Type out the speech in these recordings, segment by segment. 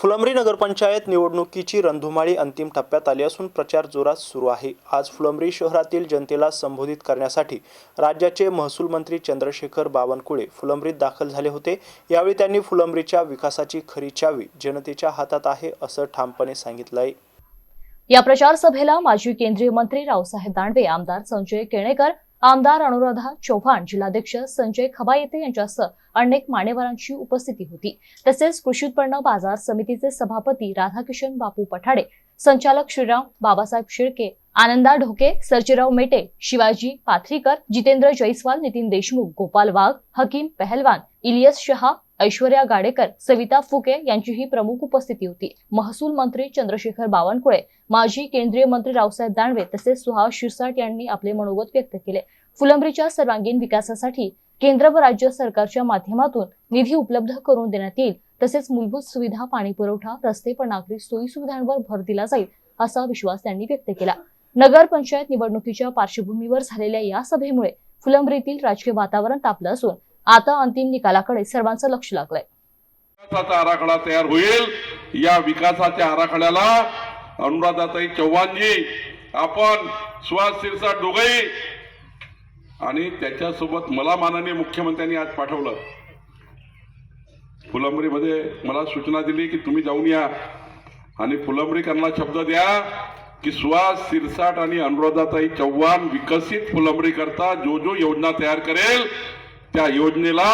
फुलंब्री नगरपंचायत निवडणुकीची रणधुमाळी अंतिम टप्प्यात आली असून प्रचार जोरात सुरू आहे. आज फुलंब्री शहरातील जनतेला संबोधित करण्यासाठी राज्याचे महसूल मंत्री चंद्रशेखर बावनकुळे फुलंब्रीत दाखल झाले होते. यावेळी त्यांनी फुलंब्रीच्या विकासाची खरी चावी जनतेच्या हातात आहे असं ठामपणे सांगितलं आहे या प्रचार सभेला माजी केंद्रीय मंत्री रावसाहेब दानवे आमदार संजय केणेकर आमदार अनुराधा चव्हाण जिल्हाध्यक्ष संजय खबायते यांच्यासह अनेक मान्यवरांची उपस्थिती होती. तसेच कृषी उत्पन्न बाजार समितीचे सभापती राधाकिशन बापू पठाडे संचालक श्रीराम बाबासाहेब शिर्के आनंदा ढोके सर्जेराव मेटे शिवाजी पाथरीकर जितेंद्र जैस्वाल नितीन देशमुख गोपाल वाघ हकीम पहलवान इलियस शहा ऐश्वर्या गाडेकर सविता फुके यांचीही प्रमुख उपस्थिती होती. महसूल मंत्री चंद्रशेखर बावनकुळे माजी केंद्रीय मंत्री रावसाहेब दानवे तसेच सुहास शिरसाट यांनी आपले मनोगत व्यक्त केले. फुलंब्रीच्या सर्वांगीण विकासासाठी केंद्र व राज्य सरकारच्या माध्यमातून निधी उपलब्ध करून देण्यात येईल तसेच मूलभूत सुविधा पाणी पुरवठा रस्ते व नागरिक सोयी सुविधांवर भर दिला जाईल असा विश्वास त्यांनी व्यक्त केला. नगर पंचायत निवडणुकीच्या पार्श्वभूमीवर झालेल्या या सभेमुळे फुलंब्रीतील राजकीय वातावरण तापलं असून आता अंतिम निकालाकडे सर्वांचं लक्ष लागलंय. विकासाचा आराखडा तयार होईल. या विकासाच्या आराखड्याला अनुराधाताई चव्हाणजी आपण सुहास शिरसाट आणि त्याच्यासोबत मला माननीय मुख्यमंत्र्यांनी आज पाठवलं. फुलंबरीमध्ये मला सूचना दिली की तुम्ही जाऊन या. आणि फुलंबरीकरांना शब्द द्या की सुहास शिरसाट आणि अनुराधाताई चव्हाण विकसित फुलंबरीकरता जो जो योजना तयार करेल त्या योजनेला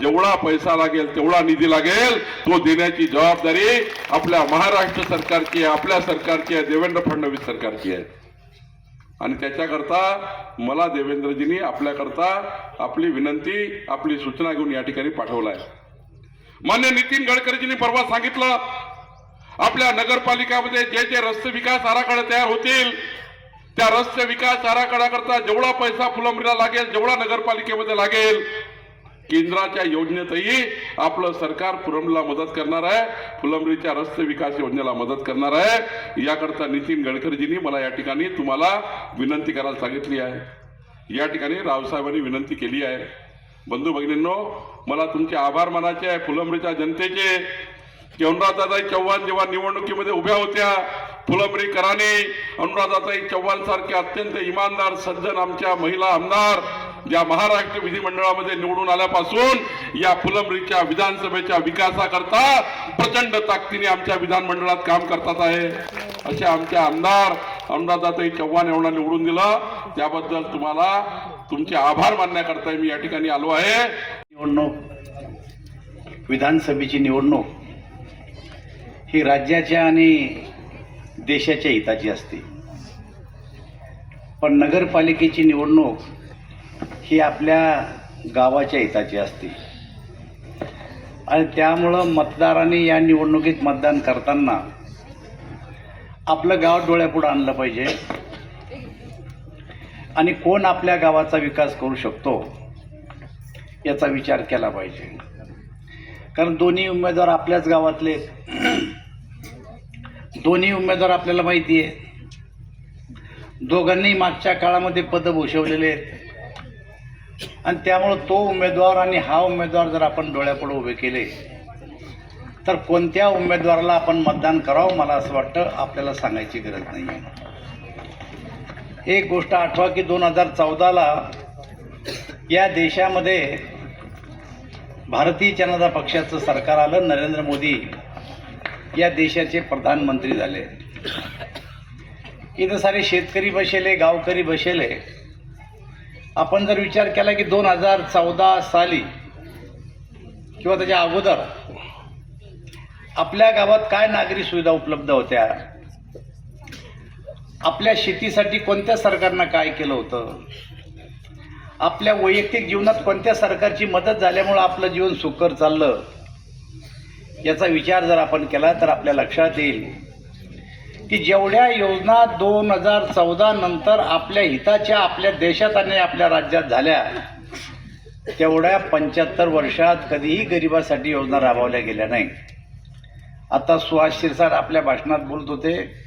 जेवढा पैसा लागेल तेवढा निधी लागेल तो देण्याची जबाबदारी आपल्या महाराष्ट्र सरकारची आहे आपल्या सरकारची आहे देवेंद्र फडणवीस सरकारची आहे. आणि त्याच्याकरता मला देवेंद्रजींनी आपल्याकरता आपली विनंती आपली सूचना घेऊन या ठिकाणी पाठवला आहे मान्य नितीन गडकरीजींनी परवा सांगितलं आपल्या नगरपालिकामध्ये जे जे रस्ते विकास आराखडे तयार होतील त्या रस्ते विकास आराखड्याकरता जेवढा पैसा फुलंबरीला लागेल जेवढा नगरपालिकेमध्ये लागेल केंद्राच्या योजनेतही आपलं सरकार फुलंबरीला मदत करणार आहे फुलंबरीच्या रस्ते विकास योजनेला मदत करणार आहे. याकरता नितीन गडकरीजींनी मला या ठिकाणी तुम्हाला विनंती करायला सांगितली आहे. या ठिकाणी रावसाहेबांनी विनंती केली आहे. बंधू भगिनींनो मला तुमचे आभार मानायचे आहे. फुलंब्रीच्या जनतेचे. अनुराधाताई चव्हाण जेव्हा निवडणुकीमध्ये उभ्या होत्या फुलंब्री कराने अनुराधाताई चव्हाण सारखे अत्यंत इमानदार सज्जन आमच्या महिला आमदार ज्या महाराष्ट्र विधिमंडळामध्ये निवडून आल्यापासून या फुलंब्रीच्या विधानसभेच्या विकासाकरता प्रचंड ताकदीने आमच्या विधानमंडळात काम करतात आहे. अशा आमच्या आमदार अनुराधाताई चव्हाण एवढा निवडून दिलं. त्याबद्दल तुम्हाला तुमचे आभार मानण्याकरता मी या ठिकाणी आलो आहे. निवडणूक विधानसभेची निवडणूक ही राज्याच्या आणि देशाच्या हिताची असते. पण नगरपालिकेची निवडणूक ही आपल्या गावाच्या हिताची असते. आणि त्यामुळं मतदारांनी या निवडणुकीत मतदान करताना आपलं गाव डोळ्यापुढं आणलं पाहिजे. आणि कोण आपल्या गावाचा विकास करू शकतो याचा विचार केला पाहिजे. कारण दोन्ही उमेदवार आपल्याच गावातले दोन्ही उमेदवार आपल्याला माहिती आहे. दोघांनी मागच्या काळामध्ये पद भूषवलेले आहेत. आणि त्यामुळं तो उमेदवार आणि हा उमेदवार जर आपण डोळ्यापुढे उभे केले तर कोणत्या उमेदवाराला आपण मतदान करावं मला असं वाटतं आपल्याला सांगायची गरज नाही आहे एक गोष्ट आठवा की दोन हजार चौदाला या देशामध्ये भारतीय जनता पक्षाचं सरकार आलं नरेंद्र मोदी या देशाचे प्रधानमंत्री झाले. इथं सारे शेतकरी बसेले गावकरी बसेले. आपण जर विचार केला की दोन हजार चौदा साली किंवा त्याच्या अगोदर आपल्या गावात काय नागरी सुविधा उपलब्ध होत्या? आपल्या शेतीसाठी कोणत्या सरकारनं काय केलं होतं? आपल्या वैयक्तिक जीवनात कोणत्या सरकारची मदत झाल्यामुळं आपलं जीवन सुकर चाललं? याचा विचार जर आपण केला तर आपल्या लक्षात येईल की जेवढ्या योजना दोन हजार चौदा नंतर आपल्या हिताच्या आपल्या देशात आणि आपल्या राज्यात झाल्या तेवढ्या पंच्याहत्तर वर्षात कधीही गरिबासाठी योजना राबवल्या गेल्या नाही. आता सुहास शिरसाट आपल्या भाषणात बोलत होते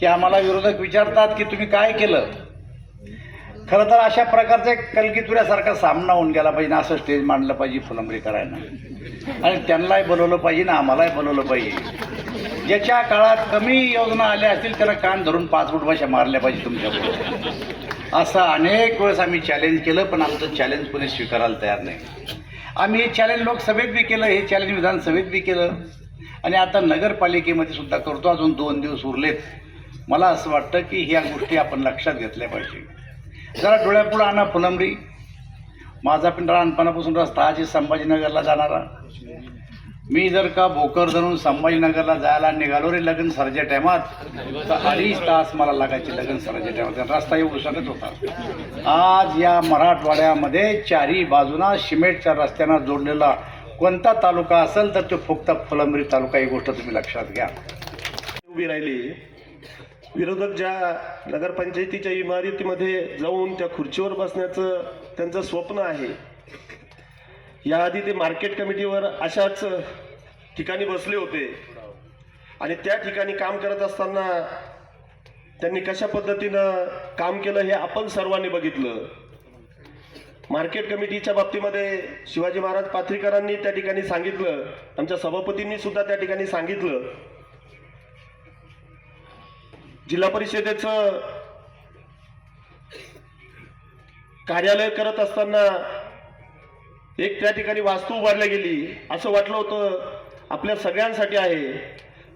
की आम्हाला विरोधक विचारतात की तुम्ही काय केलं? खरं तर अशा प्रकारचा एक कलकितुऱ्यासारखा सामना होऊन गेला पाहिजे असं स्टेज मांडलं पाहिजे फुलंबरी करायला. आणि त्यांनाही बोलवलं पाहिजे ना आम्हालाही बोलवलं पाहिजे. ज्याच्या काळात कमी योजना आल्या असतील त्याला कान धरून पाच फूट भाषा मारल्या पाहिजे तुमच्या असं अनेक वेळेस आम्ही चॅलेंज केलं पण आमचं चॅलेंज कोणी स्वीकारायला तयार नाही. आम्ही हे चॅलेंज लोकसभेत बी केलं हे चॅलेंज विधानसभेत बी केलं. आणि आता नगरपालिकेमध्ये सुद्धा करतो अजून दोन दिवस उरलेत. मला असं वाटतं की ह्या गोष्टी आपण लक्षात घेतल्या पाहिजे. जरा डोळ्यापुढं आणा फुलंबरी. माझा पण लहानपणापासून रस्ता आजी संभाजीनगरला जाणारा. मी जर का भोकर धरून संभाजीनगरला जायला निघालो रे लग्न सराच्या टायमात तर अडीच तास मला लागायचे लग्न सराच्या टायमात. रस्ता येऊ शकत होता. आज या मराठवाड्यामध्ये चारी बाजूना सिमेंटच्या रस्त्यांना जोडलेला कोणता तालुका असेल तर तो फक्त फुलंबरी तालुका ही गोष्ट तुम्ही लक्षात घ्या. उभी राहिली. विरोधक ज्या नगरपंचायतीच्या इमारतीमध्ये जाऊन त्या खुर्चीवर बसण्याचं त्यांचं स्वप्न आहे याआधी ते मार्केट कमिटीवर अशाच ठिकाणी बसले होते. आणि त्या ठिकाणी काम करत असताना त्यांनी कशा पद्धतीनं काम केलं हे आपण सर्वांनी बघितलं. मार्केट कमिटीच्या बाबतीमध्ये शिवाजी महाराज पाथरीकरांनी त्या ठिकाणी सांगितलं आमच्या सभापतींनी सुद्धा त्या ठिकाणी सांगितलं. जिल्हा परिषदेचं कार्यालय करत असताना एक त्या ठिकाणी वास्तू उभारली गेली असं वाटलं होतं आपल्या सगळ्यांसाठी आहे.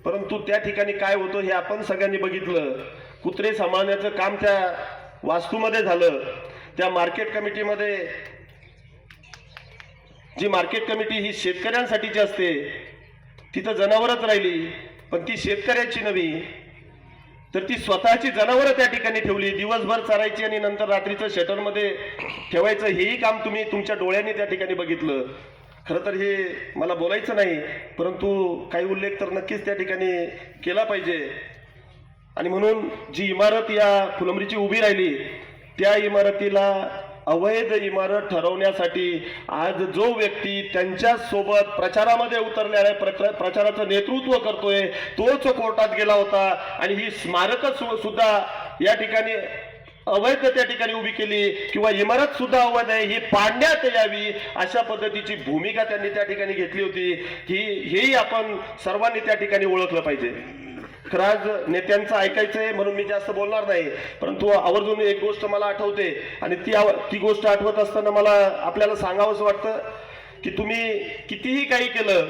परंतु त्या ठिकाणी काय होतं हे आपण सगळ्यांनी बघितलं. कुत्रे सांभाळण्याचं काम त्या वास्तूमध्ये झालं. त्या मार्केट कमिटीमध्ये जी मार्केट कमिटी ही शेतकऱ्यांसाठीची असते तिथं जनावरच राहिली पण ती शेतकऱ्याची नव्हे. तर ती स्वतःची जनावरं त्या ठिकाणी ठेवली. दिवसभर चरायची आणि नंतर रात्रीचं शटरमध्ये ठेवायचं हेही काम तुम्ही तुमच्या डोळ्यांनी त्या ठिकाणी बघितलं. खरं तर हे मला बोलायचं नाही परंतु काही उल्लेख तर नक्कीच त्या ठिकाणी केला पाहिजे. आणि म्हणून जी इमारत या फुलंबरीची उभी राहिली त्या इमारतीला अवैध इमारत ठरवण्यासाठी आज जो व्यक्ती त्यांच्यासोबत प्रचारामध्ये उतरलेला आहे प्रचाराचं नेतृत्व करतोय तोच कोर्टात गेला होता. आणि ही स्मारक सुद्धा या ठिकाणी अवैध त्या ठिकाणी उभी केली किंवा इमारत सुद्धा अवैध आहे ही पाडण्यात यावी अशा पद्धतीची भूमिका त्यांनी त्या ठिकाणी घेतली होती. ही हेही आपण सर्वांनी त्या ठिकाणी ओळखलं पाहिजे. राज नेत्यांचं ऐकायचं आहे म्हणून मी जास्त बोलणार नाही. परंतु आवर्जून एक गोष्ट मला आठवते आणि ती आव- ती गोष्ट आठवत असताना मला आपल्याला सांगावंसं वाटतं की तुम्ही कितीही काही केलं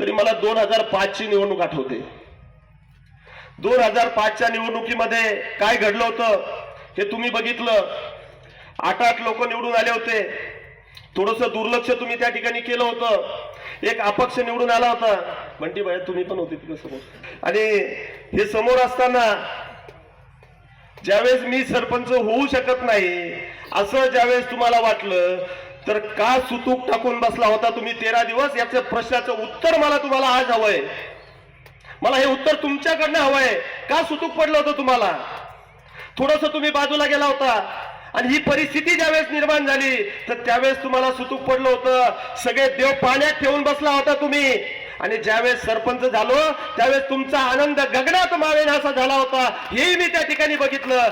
तरी मला दोन हजार पाचची निवडणूक आठवते. दोन हजार पाचच्या निवडणुकीमध्ये काय घडलं होतं हे तुम्ही बघितलं. आठ आठ लोक निवडून आले होते. थोडस दुर्लक्ष तुम्ही त्या ठिकाणी केलं होतं. एक अपक्ष निवडून आला होता. म्हणती भाई तुम्ही पण होते तिथे समोर. आणि हे समोर असताना ज्यावेळेस मी सरपंच होऊ शकत नाही असं ज्यावेळेस तुम्हाला वाटलं तर का सुतूक टाकून बसला होता तुम्ही तेरा दिवस? याचं प्रश्नाचं उत्तर मला तुम्हाला आज हवंय. मला हे उत्तर तुमच्याकडनं हवंय. का सुतूक पडलं होतं तुम्हाला? थोडस तुम्ही बाजूला गेला होता. आणि ही परिस्थिती ज्यावेळेस निर्माण झाली तर त्यावेळेस तुम्हाला सुतूक पडलं होतं. सगळे देव पाण्यात ठेवून बसला होता तुम्ही. आणि ज्यावेळेस सरपंच झालो त्यावेळेस तुमचा आनंद गगनात मावेन असा झाला होता. हेही मी त्या ठिकाणी बघितलं.